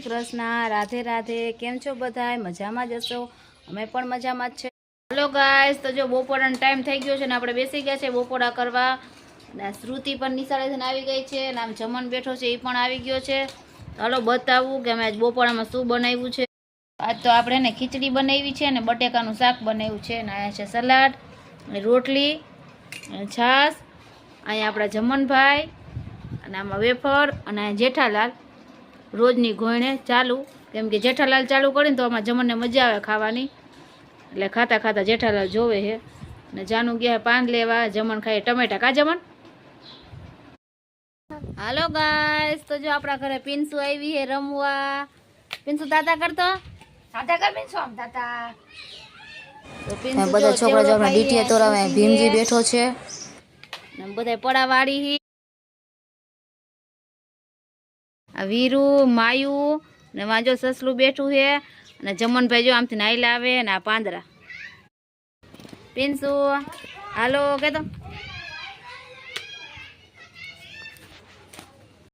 કૃષ્ણ, રાધે રાધે, કેમ છો બધાય? મજામાં જ હશો? અમે પણ મજામાં જ છે. હલો ગાઈસ તો જો બપોરાનો ટાઈમ થઈ ગયો છે ને આપણે બેસી ગયા છે બપોરા કરવા. અને શ્રુતિ પણ નિશાળેથી આવી ગઈ છે અને આમ જમણ બેઠો છે એ પણ આવી ગયો છે. ચાલો બતાવું કે અમે આજ બપોરામાં શું બનાવ્યું છે. આજ તો આપણે ને ખીચડી બનાવી છે અને બટેકાનું શાક બનાવ્યું છે અને અહીંયા છે સલાડ, રોટલી અને છાશ, અહીંયા આપણા જમનભાઈ અને આમાં વેફર, અને જેઠાલાલ. રોજની ગોયણે ચાલુ. કેમ કે જેઠાલાલ ચાલુ કરીને તો આમાં જમણને મજા આવે ખાવાની. એટલે ખાતા ખાતા જેઠાલાલ જોવે છે. અને જાનું ગયા પાન લેવા જમણ ખાય ટમેટા. કા જમણ? હાલો ગાઈસ તો જો આપણા ઘરે પિન્સુ આવી હે રમવા. પિન્સુ દાદા કરતો દાદા કર બેન આમ દાદા. બધા છોકરા છોકરા ડીટીએ તોરાવે ભીમજી બેઠો છે. ને બધા પડાવાળી આ વીરુ, માયુ ને વાંજો સસલું બેઠું છે. અને જમનભાઈ જો આમથી નાઈ લાવે ને આ પાંદરા. પીનસુ હાલો કે તો